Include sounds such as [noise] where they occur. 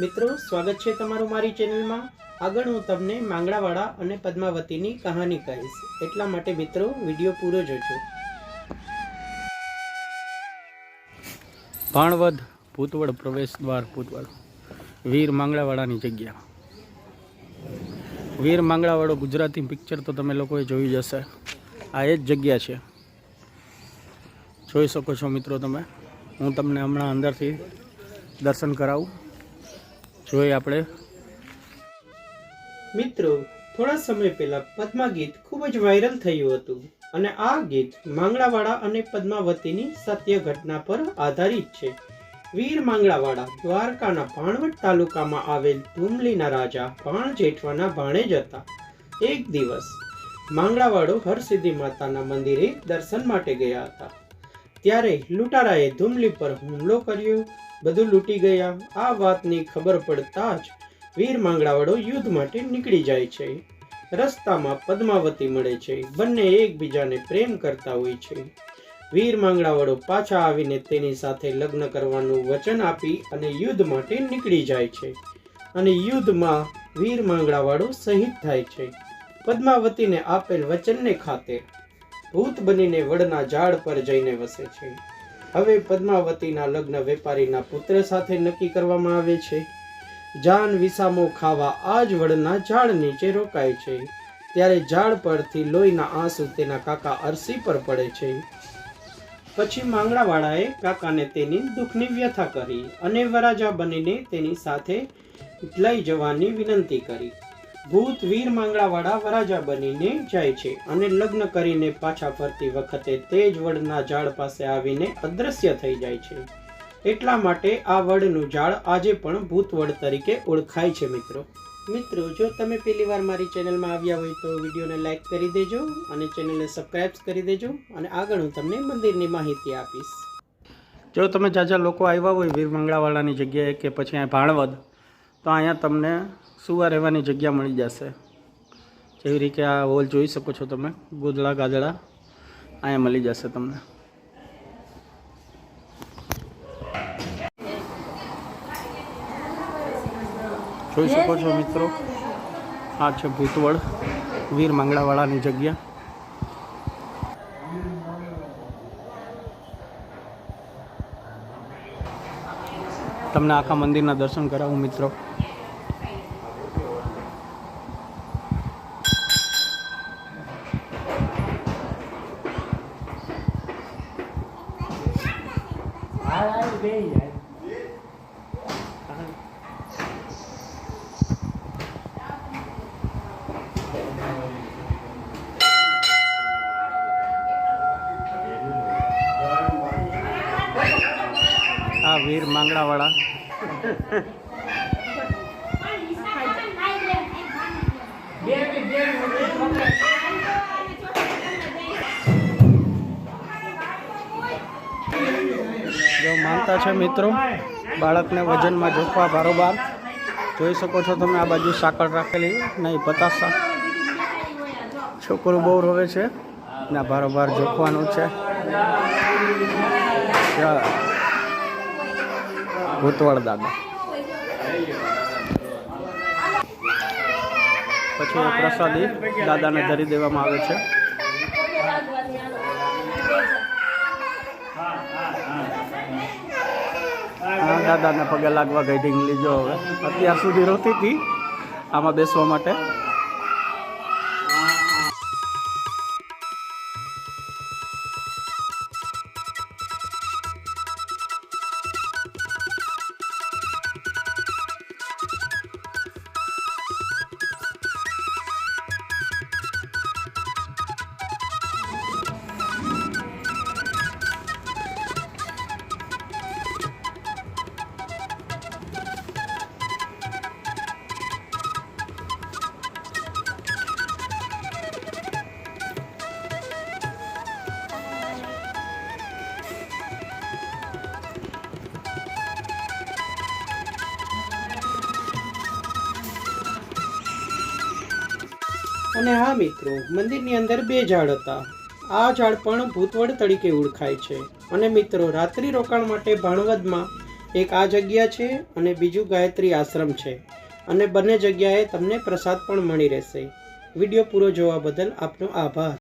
મિત્રો, સ્વાગત છે તમારું મારી ચેનલમાં. આગળ હું તમને માંગડાવાળા અને પદ્માવતીની કહાની કહીશ. એટલા માટે મિત્રો, વીડિયો પૂરો જોજો. ભાણવદ ભૂતવડ પ્રવેશ દ્વાર ભૂતવડ. વીર માંગડાવાળાની જગ્યા. વીર માંગડાવાળો ગુજરાતી પિક્ચર તો તમે લોકોએ જોઈ જશે આ એ જ જગ્યા છે. જોઈ શકો છો મિત્રો તમે. હું તમને હમણાં અંદરથી દર્શન કરાવું. જોઈએ આપણે. મિત્રો, થોડા સમય પહેલા પદ્મા ગીત ખૂબ જ વાયરલ થયું હતું અને આ ગીત માંગડાવાળા અને પદ્માવતીની સત્ય ઘટના પર આધારિત છે. વીર માંગડાવાળા દ્વારકાના ભાણવટ તાલુકામાં આવેલ ધુમલીના રાજા ભાણ જેઠવાના ભાણેજ હતા. એક દિવસ માંગડાવાળો હરસિદ્ધિ માતાના મંદિરે દર્શન માટે ગયા હતા. ત્યારે લૂંટારાએ ધુમલી પર હુમલો કર્યો. બધું લૂંટી ગયા. આ વાતની ખબર પડતા જ વીર માંગડાવાળો યુદ્ધ માટે નીકળી જાય છે. રસ્તામાં પદ્માવતી મળે છે. બંને એકબીજાને પ્રેમ કરતા હોય છે. વીર માંગડાવાળો પાછા આવીને તેની સાથે લગ્ન કરવાનું વચન આપી અને યુદ્ધ માટે નીકળી જાય છે. અને યુદ્ધમાં વીર માંગડાવાળો શહીદ થાય છે. પદ્માવતીને આપેલ વચનને ખાતે ભૂત બનીને વડના ઝાડ પર જઈને વસે છે. હવે પદ્માવતીના લગ્ન વેપારીના પુત્ર સાથે નક્કી કરવામાં આવે છે. જાન વિસામો ખાવા આ જ વડના ઝાડ નીચે રોકાય છે. ત્યારે ઝાડ પરથી લોહીના આંસુ તેના કાકા અરસી પર પડે છે. પછી માંગડાવાળાએ કાકાને તેની દુઃખની વ્યથા કરી અને વરાજા બનીને તેની સાથે લઈ જવાની વિનંતી કરી. ભૂત વીર માંગડાવાળા વરાજા બનીને જાય છે અને લગ્ન કરીને પાછા ફરતી વખતે તે જ વડના ઝાડ પાસે આવીને અદૃશ્ય થઈ જાય છે. એટલા માટે આ વડનું ઝાડ આજે પણ ભૂત વડ તરીકે ઓળખાય છે મિત્રો. મિત્રો, જો તમે પહેલી વાર મારી ચેનલમાં આવ્યા હોય તો વિડીયોને લાઈક કરી દેજો અને ચેનલને સબસ્ક્રાઇબ કરી દેજો અને આગળ હું તમને મંદિરની માહિતી આપીશ. જો તમે જાજા લોકો આવ્યા હોય વીર મંગળાવાળાની જગ્યાએ કે પછી અહીંયા ભાણવદ, તો અહીંયા તમને સુવા રહેવાની જગ્યા મળી જશે. જેવી રીતે આ હોલ જોઈ શકો છો તમે ગોદળા ગાદળા અહીંયા મળી જશે તમને. જોઈ શકો છો મિત્રો, આ છે ભૂતવળ, વીર મંગળાવાળાની જગ્યા. તમને આખા મંદિરના દર્શન કરાવું મિત્રો. આ વીર માંગડાવાળા. [laughs] જો માનતા છે મિત્રો. બાળકને વજનમાં જોખવા બારોબાર. જોઈ શકો છો તમે આ બાજુ સાકળ રાખેલી, નહીં, પતાસા. છોકરું બહુ રોવે છે ના બારોબાર જોખવાનું છે. ભૂતવાળ દાદા. પછી પ્રસાદી દાદાને ધરી દેવામાં આવે છે. આ દાદાને પગે લાગવા ગઈ ઢીંગલી, જો હવે અત્યાર સુધી રોતી હતી આમાં બેસવા માટે. અને હા મિત્રો, મંદિરની અંદર બે ઝાડ હતા. આ ઝાડ પણ ભૂતવડ તરીકે ઓળખાય છે. અને મિત્રો, રાત્રિ રોકાણ માટે ભાણવદમાં એક આ જગ્યા છે અને બીજું ગાયત્રી આશ્રમ છે. અને બંને જગ્યાએ તમને પ્રસાદ પણ મળી રહેશે. વીડિયો પૂરો જોવા બદલ આપનો આભાર.